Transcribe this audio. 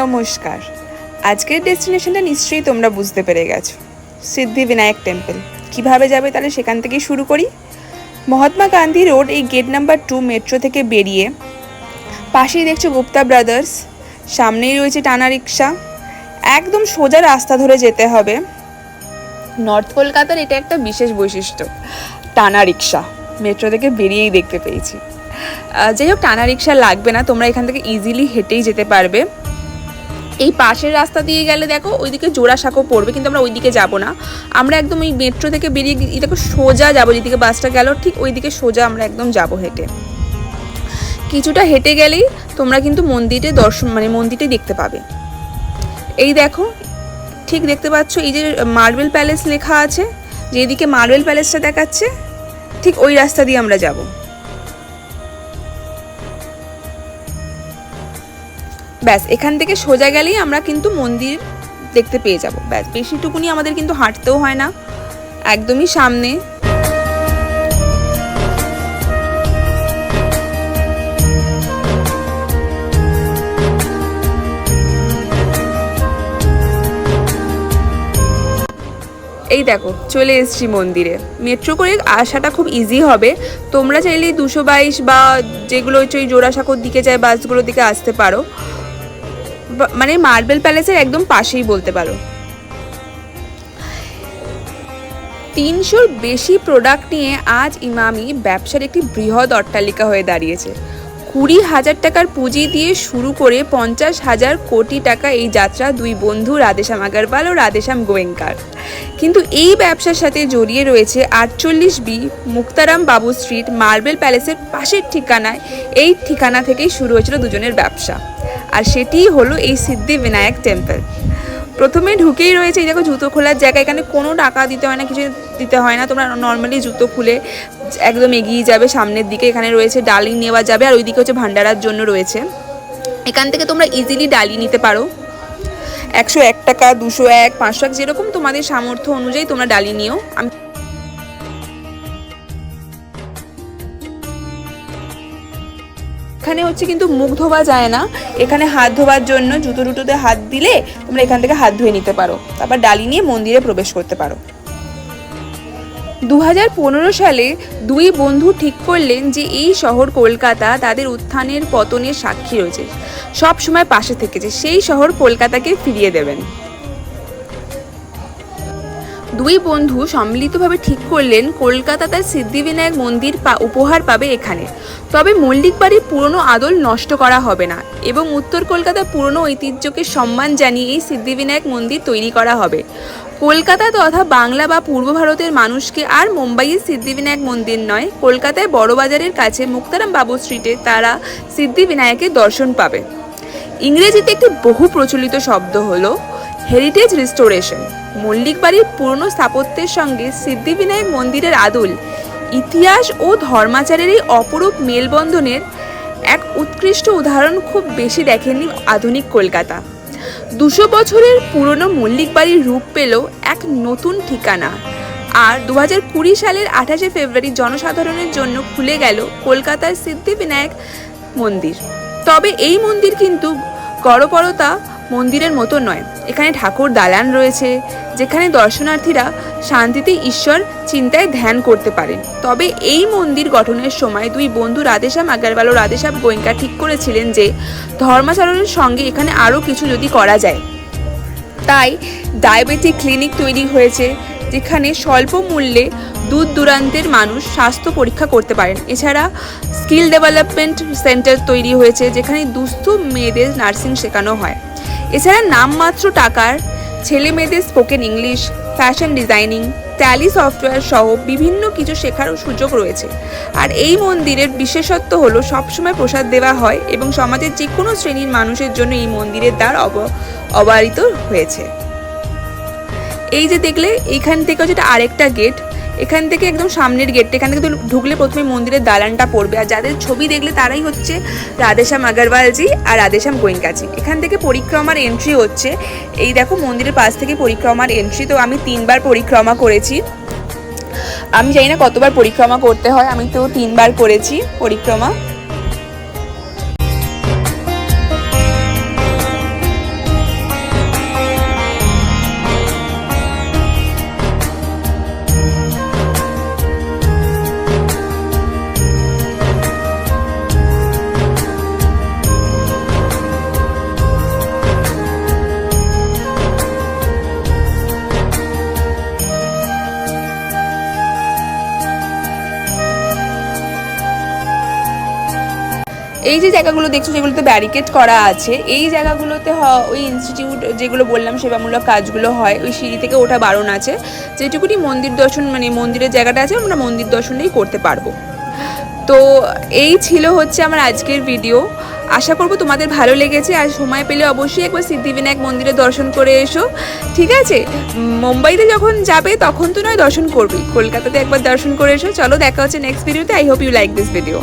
নমস্কার। আজকের ডেস্টিনেশনটা নিশ্চয়ই তোমরা বুঝতে পেরে গেছো। সিদ্ধি বিনায়ক টেম্পল। কীভাবে যাবে তাহলে সেখান থেকেই শুরু করি? মহাত্মা গান্ধী রোড এই গেট নাম্বার টু মেট্রো থেকে বেরিয়ে পাশেই দেখছ গুপ্তা ব্রাদার্স, সামনেই রয়েছে টানা রিক্সা। একদম সোজা রাস্তা ধরে যেতে হবে। নর্থ কলকাতার এটা একটা বিশেষ বৈশিষ্ট্য, টানা রিক্সা। মেট্রো থেকে বেরিয়েই দেখতে পেয়েছি। যাই হোক, টানা রিক্সা লাগবে না, তোমরা এখান থেকে ইজিলি হেঁটেই যেতে পারবে। এই পাশের রাস্তা দিয়ে গেলে দেখো ওইদিকে জোড়াসাঁকো পড়বে, কিন্তু আমরা ওইদিকে যাব না। আমরা একদম ওই মেট্রো থেকে বেরিয়ে দেখো সোজা যাব, যেদিকে বাসটা গেল, ঠিক ওইদিকে সোজা আমরা একদম যাব হেঁটে। কিছুটা হেঁটে গেলেই তোমরা কিন্তু মন্দিরে দর্শন মানে মন্দিরটা দেখতে পাবে। এই দেখো, ঠিক দেখতে পাচ্ছ, এই যে মার্বেল প্যালেস লেখা আছে, যেদিকে মার্বেল প্যালেসটা দেখাচ্ছে, ঠিক ওই রাস্তা দিয়ে আমরা যাব। ব্যাস, এখান থেকে সোজা গেলেই আমরা কিন্তু মন্দির দেখতে পেয়ে যাব। ব্যাস, বেশিটুকুনি আমাদের কিন্তু হাঁটতেও হয় না, একদমই সামনে। এই দেখো, চলে এসেছি মন্দিরে। মেট্রো করে আসাটা খুব ইজি হবে। তোমরা চাইলে দুশো বাইশ বা যেগুলো হচ্ছে ওই জোড়াসাঁকোর দিকে যায়, বাসগুলোর দিকে আসতে পারো। মানে মার্বেল প্যালেসের একদম পাশেই বলতে পারো। তিনশোর বেশি প্রোডাক্ট নিয়ে আজ ইমামি ব্যবসার একটি বৃহৎ অট্টালিকা হয়ে দাঁড়িয়েছে। কুড়ি হাজার টাকার পুঁজি দিয়ে শুরু করে পঞ্চাশ হাজার কোটি টাকা এই যাত্রা দুই বন্ধু রাধেশ্যাম আগারওয়াল ও রাধেশ্যাম গোয়েঙ্কার। কিন্তু এই ব্যবসার সাথে জড়িয়ে রয়েছে আটচল্লিশ বি মুক্তারাম বাবু স্ট্রিট মার্বেল প্যালেসের পাশের ঠিকানায়। এই ঠিকানা থেকেই শুরু হয়েছিল দুজনের ব্যবসা। আর সেটিই হলো এই সিদ্ধি বিনায়ক টেম্পল প্রথমে ঢুকেই রয়েছে, এই দেখো জুতো খোলার জায়গা, এখানে কোনো টাকা দিতে হয় না, কিছু দিতে হয় না, তোমরা নর্মালি জুতো খুলে একদম এগিয়ে যাবে, সামনের দিকে এখানে রয়েছে ডালি নেওয়া যাবে, আর ওইদিকে হচ্ছে ভান্ডারার জন্য রয়েছে। এখান থেকে তোমরা ইজিলি ডালি নিতে পারো। একশো এক টাকা, দুশো এক, পাঁচশো এক, যেরকম তোমাদের সামর্থ্য অনুযায়ী তোমরা ডালি নিও। আমি এখানে হচ্ছে কিন্তু মুখ ধোয়া যায় না। এখানে হাত ধোয়ার জন্য জুতো টুটোতে হাত দিলে তোমরা এখান থেকে হাত ধুয়ে নিতে পারো। তারপর ডালি নিয়ে মন্দিরে প্রবেশ করতে পারো। দু হাজার পনেরো সালে দুই বন্ধু ঠিক করলেন যে এই শহর কলকাতা তাদের উত্থানের পতনের সাক্ষী রয়েছে। সব সময় পাশে থেকেছে সেই শহর কলকাতাকে ফিরিয়ে দেবেন। দুই বন্ধু সম্মিলিতভাবে ঠিক করলেন কলকাতা তার সিদ্ধিবিনায়ক মন্দির উপহার পাবে এখানে। তবে মল্লিক বাড়ির পুরনো আদল নষ্ট করা হবে না এবং উত্তর কলকাতার পুরনো ঐতিহ্যকে সম্মান জানিয়ে এই সিদ্ধিবিনায়ক মন্দির তৈরি করা হবে। কলকাতা তথা বাংলা বা পূর্ব ভারতের মানুষকে আর মুম্বাইয়ের সিদ্ধিবিনায়ক মন্দির নয় কলকাতায় বড়বাজারের কাছে মুক্তারাম বাবু স্ট্রিটে তারা সিদ্ধিবিনায়কের দর্শন পাবে। ইংরেজিতে একটি বহু প্রচলিত শব্দ হলো হেরিটেজ রিস্টোরেশন মল্লিক বাড়ির পুরনো স্থাপত্যের সঙ্গে সিদ্ধিবিনায়ক মন্দিরের আদল, ইতিহাস ও ধর্মাচারের এই অপরূপ মেলবন্ধনের এক উৎকৃষ্ট উদাহরণ খুব বেশি দেখেননি আধুনিক কলকাতা। দুশো বছরের পুরনো মল্লিক বাড়ির রূপ পেল এক নতুন ঠিকানা। আর দু হাজার কুড়ি সালের আঠাশে ফেব্রুয়ারি জনসাধারণের জন্য খুলে গেল কলকাতার সিদ্ধিবিনায়ক মন্দির। তবে এই মন্দির কিন্তু গড়পরতা মন্দিরের মতো নয়। এখানে ঠাকুর দালান রয়েছে, যেখানে দর্শনার্থীরা শান্তিতে ঈশ্বর চিন্তায় ধ্যান করতে পারেন। তবে এই মন্দির গঠনের সময় দুই বন্ধু রাধেশ্যাম আগারওয়াল ও রাধেশ্যাম গোয়েঙ্কা ঠিক করেছিলেন যে, ধর্মাচরণের সঙ্গে এখানে আরও কিছু যদি করা যায়। তাই ডায়াবেটিক ক্লিনিক তৈরি হয়েছে, যেখানে স্বল্প মূল্যে দূর দূরান্তের মানুষ স্বাস্থ্য পরীক্ষা করতে পারেন। এছাড়া স্কিল ডেভেলপমেন্ট সেন্টার তৈরি হয়েছে, যেখানে দুস্থ মেয়েদের নার্সিং শেখানো হয়। এছাড়া নামমাত্র টাকার ছেলে মেয়েদের spoken English fashion designing Tally software সহ বিভিন্ন কিছু শেখারও সুযোগ রয়েছে। আর এই মন্দিরের বিশেষত্ব হলো সবসময় প্রসাদ দেওয়া হয় এবং সমাজের যে কোনো শ্রেণির মানুষের জন্য এই মন্দিরের দ্বার অব, অবারিত হয়েছে। এই যে দেখলে এইখান থেকে এটা আরেকটা গেট এখান থেকে একদম সামনের গেটটা এখান থেকে ঢুকলে প্রথমে মন্দিরের দালানটা পড়বে। আর যাদের ছবি দেখলে তারাই হচ্ছে রাধেশ্যাম আগরওয়ালজি আর রাধেশ্যাম গোয়েঙ্কাজি। এখান থেকে পরিক্রমার এন্ট্রি হচ্ছে। এই দেখো মন্দিরের পাশ থেকে পরিক্রমার এন্ট্রি তো আমি তিনবার পরিক্রমা করেছি। আমি জানি না কতবার পরিক্রমা করতে হয়, আমি তো তিনবার করেছি পরিক্রমা। এই যে জায়গাগুলো দেখছ যেগুলোতে ব্যারিকেড করা আছে। এই জায়গাগুলোতে ওই ইনস্টিটিউট যেগুলো বললাম, সেবামূলক কাজগুলো হয়, ওই সিঁড়ি থেকে ওঠা বারণ আছে। যেটুকুনি মন্দির দর্শন মানে মন্দিরের জায়গাটা আছে, আমরা মন্দির দর্শনেই করতে পারব। তো এই ছিল হচ্ছে আমার আজকের ভিডিও আশা করব তোমাদের ভালো লেগেছে, আর সময় পেলে অবশ্যই একবার সিদ্ধিবিনায়ক মন্দিরে দর্শন করে এসো। ঠিক আছে? মুম্বাইতে যখন যাবে, তখন তো নয় দর্শন করবেই। কলকাতাতে একবার দর্শন করে এসো। চলো দেখা হচ্ছে নেক্সট ভিডিওতে I hope you like this video